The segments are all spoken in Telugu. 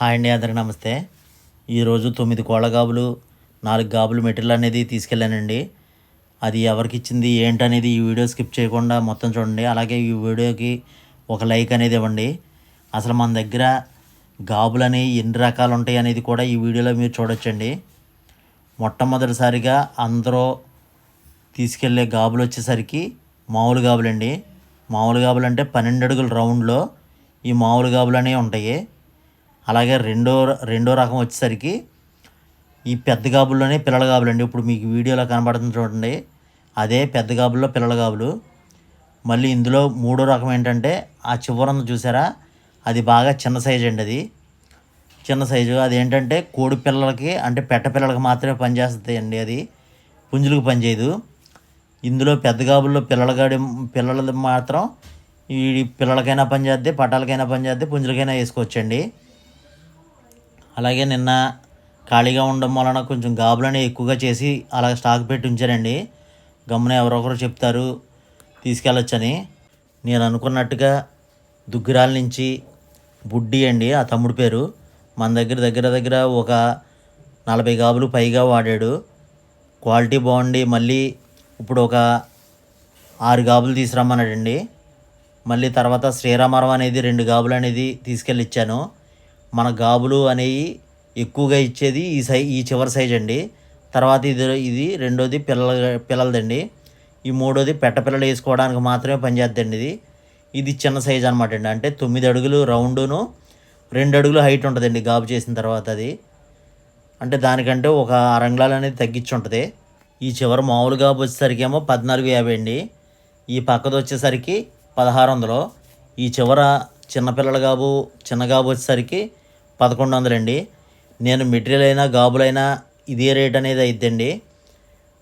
హాయ్ అండి అందరికి నమస్తే. ఈరోజు తొమ్మిది కోళ్ళ గాబులు నాలుగు గాబులు మెటీరియల్ అనేది తీసుకెళ్ళానండి. అది ఎవరికి ఇచ్చింది ఏంటనేది ఈ వీడియో స్కిప్ చేయకుండా మొత్తం చూడండి. అలాగే ఈ వీడియోకి ఒక లైక్ అనేది ఇవ్వండి. అసలు మన దగ్గర గాబులు అనేవి ఎన్ని రకాలు ఉంటాయి అనేది కూడా ఈ వీడియోలో మీరు చూడొచ్చండి. మొట్టమొదటిసారిగా అందరూ తీసుకెళ్ళే గాబులు వచ్చేసరికి మామూలు గాబులండి. మామూలు గాబులు అంటే పన్నెండు అడుగుల రౌండ్లో ఈ మామూలు గాబులు అనేవి ఉంటాయి. అలాగే రెండో రెండో రకం వచ్చేసరికి ఈ పెద్ద గాబుల్లోనే పిల్లల గాబులు అండి ఇప్పుడు మీకు వీడియోలో కనబడుతుంది చూడండి. అదే పెద్ద గాబుల్లో పిల్లల గాబులు. మళ్ళీ ఇందులో మూడో రకం ఏంటంటే ఆ చివరన చూసారా? అది బాగా చిన్న సైజు అండి అది. చిన్న సైజు. అది ఏంటంటే కోడి పిల్లలకి అంటే పెట్ట పిల్లలకి మాత్రమే పనిచేస్తుంది అండి అది. పుంజులకు పనిచేయదు. ఇందులో పెద్ద గాబుల్లో పిల్లల గాడి పిల్లలది మాత్రం ఈ పిల్లలకైనా పనిచేద్ది పటాలకైనా పనిచేద్ది పుంజులకైనా వేసుకోవచ్చండి. అలాగే నిన్న ఖాళీగా ఉండడం వలన కొంచెం గాబులని ఎక్కువగా చేసి అలా స్టాక్ పెట్టి ఉంచారండి. గమ్మున ఎవరొకరు చెప్తారు తీసుకెళ్ళొచ్చని. నేను అనుకున్నట్టుగా దుగ్గిరాల నుంచి బుడ్డి అండి ఆ తమ్ముడు పేరు. మన దగ్గర దగ్గర దగ్గర ఒక నలభై గాబులు పైగా వాడాడు. క్వాలిటీ బాగుండి మళ్ళీ ఇప్పుడు ఒక ఆరు గాబులు తీసుకురమ్మన్నాడండి. మళ్ళీ తర్వాత శ్రీరామరం అనేది రెండు గాబులు అనేది తీసుకెళ్ళి ఇచ్చాను. మన గాబులు అనేవి ఎక్కువగా ఇచ్చేది ఈ సై ఈ చివరి సైజ్ అండి. తర్వాత ఇది ఇది రెండోది పిల్లల పిల్లలదండి. ఈ మూడోది పెట్ట పిల్లలు వేసుకోవడానికి మాత్రమే పనిచేద్దండి ఇది. ఇది చిన్న సైజ్ అనమాట అండి. అంటే తొమ్మిది అడుగులు రౌండును రెండు అడుగులు హైట్ ఉంటుందండి గాబు చేసిన తర్వాత అది. అంటే దానికంటే ఒక అరంగుళాలు అనేది తగ్గించి ఉంటుంది. ఈ చివరి మామూలు గాబు వచ్చేసరికి ఏమో పద్నాలుగు యాభై అండి. ఈ పక్కది వచ్చేసరికి పదహారు వందలు. ఈ చివర చిన్నపిల్లల గాబు చిన్న గాబు వచ్చేసరికి పదకొండు వందలండి నేను మెటీరియల్ అయినా గాబులైనా ఇదే రేట్ అనేది అయిద్దండి.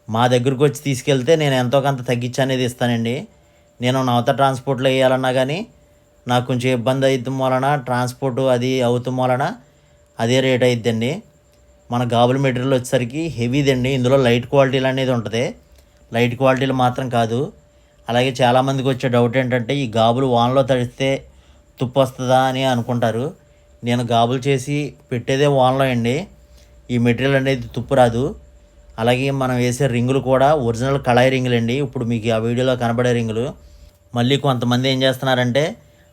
మా దగ్గరకు వచ్చి తీసుకెళ్తే నేను ఎంతో కొంత తగ్గించి అనేది ఇస్తానండి. నేను నవత ట్రాన్స్పోర్ట్లో వేయాలన్నా కానీ నాకు కొంచెం ఇబ్బంది అవుతాం వలన ట్రాన్స్పోర్ట్ అది అవుతాం వలన అదే రేట్ అయిద్దండి. మన గాబుల మెటీరియల్ వచ్చేసరికి హెవీదండి. ఇందులో లైట్ క్వాలిటీలు అనేది ఉంటుంది. లైట్ క్వాలిటీలు మాత్రం కాదు. అలాగే చాలామందికి వచ్చే డౌట్ ఏంటంటే ఈ గాబులు వానలో తడిస్తే తుప్పు వస్తుందా అని అనుకుంటారు. నేను గాబులు చేసి పెట్టేదే ఓన్లో అండి. ఈ మెటీరియల్ అనేది తుప్పు రాదు. అలాగే మనం వేసే రింగులు కూడా ఒరిజినల్ కళాయి రింగులు అండి ఇప్పుడు మీకు ఆ వీడియోలో కనబడే రింగులు. మళ్ళీ కొంతమంది ఏం చేస్తున్నారంటే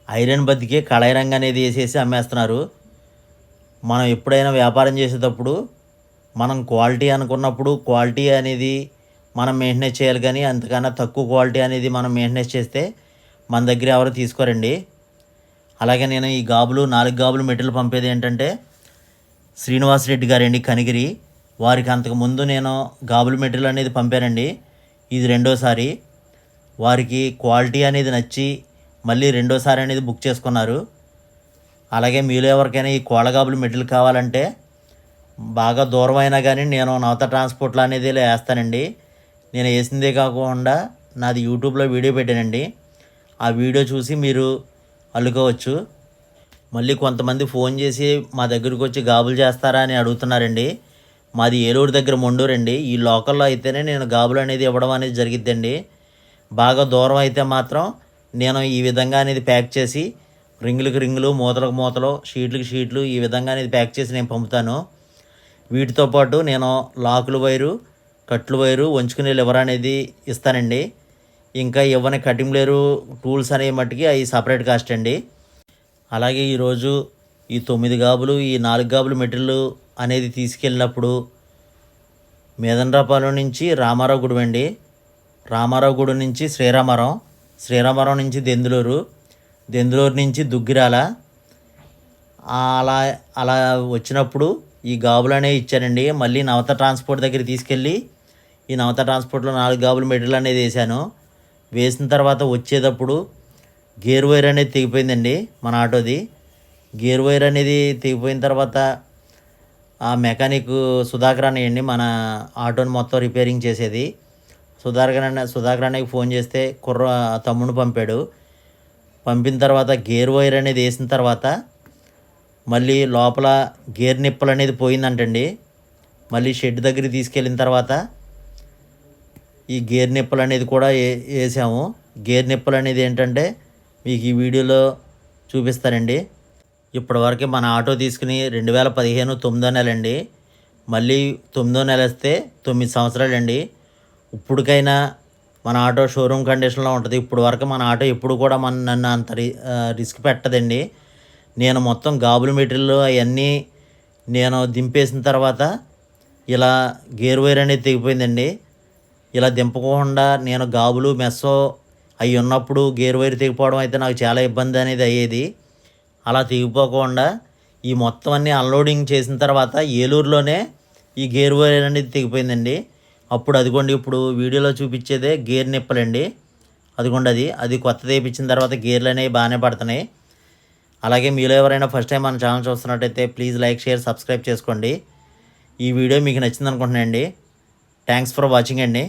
ఐరన్ బతికే కళాయి రంగు అనేది వేసేసి అమ్మేస్తున్నారు. మనం ఎప్పుడైనా వ్యాపారం చేసేటప్పుడు మనం క్వాలిటీ అనుకున్నప్పుడు క్వాలిటీ అనేది మనం మెయింటెనెన్స్ చేయాలి కానీ అంతకన్నా తక్కువ క్వాలిటీ అనేది మనం మెయింటెనెన్స్ చేస్తే మన దగ్గర ఎవరు తీసుకోరండి. అలాగే నేను ఈ గాబులు నాలుగు గాబులు మెటీరియల్ పంపేది ఏంటంటే శ్రీనివాస్ రెడ్డి గారండి కనిగిరి. వారికి అంతకు ముందు నేను గాబులు మెటీరియల్ అనేది పంపానండి. ఇది రెండోసారి. వారికి క్వాలిటీ అనేది నచ్చి మళ్ళీ రెండోసారి అనేది బుక్ చేసుకున్నారు. అలాగే మీలో ఎవరికైనా ఈ కోళ్ళగాబులు మెటీరియల్ కావాలంటే బాగా దూరం అయినా కానీ నేను నవత ట్రాన్స్పోర్ట్లు అనేది ఇలా వేస్తానండి. నేను వేసిందే కాకుండా నాది యూట్యూబ్లో వీడియో పెట్టానండి. ఆ వీడియో చూసి మీరు అల్లుకోవచ్చు. మళ్ళీ కొంతమంది ఫోన్ చేసి మా దగ్గరికి వచ్చి గాబులు చేస్తారా అని అడుగుతున్నారండి. మాది ఏలూరు దగ్గర మొండూరండి. ఈ లోకల్లో అయితేనే నేను గాబులు అనేది ఇవ్వడం అనేది జరిగిద్దండి. బాగా దూరం అయితే మాత్రం నేను ఈ విధంగా అనేది ప్యాక్ చేసి రింగులకు రింగులు మూతలకు మూతలు షీట్లకు షీట్లు ఈ విధంగా అనేది ప్యాక్ చేసి నేను పంపుతాను. వీటితో పాటు నేను లాకుల వైరు కట్లు వైరు వంచుకునే లివర్ అనేది ఇస్తానండి. ఇంకా ఇవ్వని కటింగ్ లేరు టూల్స్ అనే మట్టికి అవి సపరేట్ కాస్ట్ అండి. అలాగే ఈరోజు ఈ తొమ్మిది గాబులు ఈ నాలుగు గాబులు మెటీరియల్ అనేది తీసుకెళ్ళినప్పుడు మేదనరాపాలెం నుంచి రామారావు గుడి అండి. రామారావు గుడి నుంచి శ్రీరామరం శ్రీరామరం నుంచి దెందులూరు దెందులూరు నుంచి దుగ్గిరాల. అలా అలా వచ్చినప్పుడు ఈ గాబులు అనేవి ఇచ్చానండి. మళ్ళీ నవత ట్రాన్స్పోర్ట్ దగ్గర తీసుకెళ్ళి ఈ నవత ట్రాన్స్పోర్ట్లో నాలుగు గాబులు మెటీరియల్ అనేది వేసాను. వేసిన తర్వాత వచ్చేటప్పుడు గేర్ వైర్ అనేది తెగిపోయిందండి మన ఆటోది. గేర్ వైర్ అనేది తెగిపోయిన తర్వాత ఆ మెకానిక్ సుధాకర్ అనేయండి మన ఆటోని మొత్తం రిపేరింగ్ చేసేది. సుధాకర్ అన్న సుధాకర్ అన్నకి ఫోన్ చేస్తే కుర్ర తమ్ముడు పంపాడు. పంపిన తర్వాత గేర్ వైర్ అనేది వేసిన తర్వాత మళ్ళీ లోపల గేర్ నిప్పలు అనేది పోయిందంటండి. మళ్ళీ షెడ్ దగ్గరికి తీసుకెళ్ళిన తర్వాత ఈ గేర్ నిప్పలు అనేది కూడా ఏ వేసాము. గేర్ నిప్పలు అనేది ఏంటంటే మీకు ఈ వీడియోలో చూపిస్తానండి. ఇప్పటివరకు మన ఆటో తీసుకుని రెండు వేల పదిహేను తొమ్మిదో నెల అండి మళ్ళీ తొమ్మిదో నెల వస్తే తొమ్మిది సంవత్సరాలండి. ఇప్పటికైనా మన ఆటో షోరూమ్ కండిషన్లో ఉంటుంది. ఇప్పుడు వరకు మన ఆటో ఎప్పుడు కూడా మన నన్ను అంత రి- రిస్క్ పెట్టదండి. నేను మొత్తం గాబుల్ మెటీరియల్ అవన్నీ నేను దింపేసిన తర్వాత ఇలా గేర్ వైర్ అనేది తెగిపోయిందండి. ఇలా దింపకుండా నేను గాబులు మెస్సో అవి ఉన్నప్పుడు గేర్ వైర్ తెగిపోవడం అయితే నాకు చాలా ఇబ్బంది అనేది అయ్యేది. అలా తెగిపోకుండా ఈ మొత్తం అన్ని అన్లోడింగ్ చేసిన తర్వాత ఏలూరులోనే ఈ గేర్ వైర్ అనేది తెగిపోయిందండి. అప్పుడు అదిగోండి ఇప్పుడు వీడియోలో చూపించేదే గేర్ నిప్పలండి. అదిగోండి అది అది కొత్త తెప్పించిన తర్వాత గేర్లు అనేవి బాగానే పడుతున్నాయి. అలాగే మీలో ఎవరైనా ఫస్ట్ టైం మన ఛానల్ చూస్తున్నట్టయితే ప్లీజ్ లైక్ షేర్ సబ్స్క్రైబ్ చేసుకోండి. ఈ వీడియో మీకు నచ్చింది అనుకుంటున్నానండి థ్యాంక్స్ ఫర్ వాచింగ్ అండి.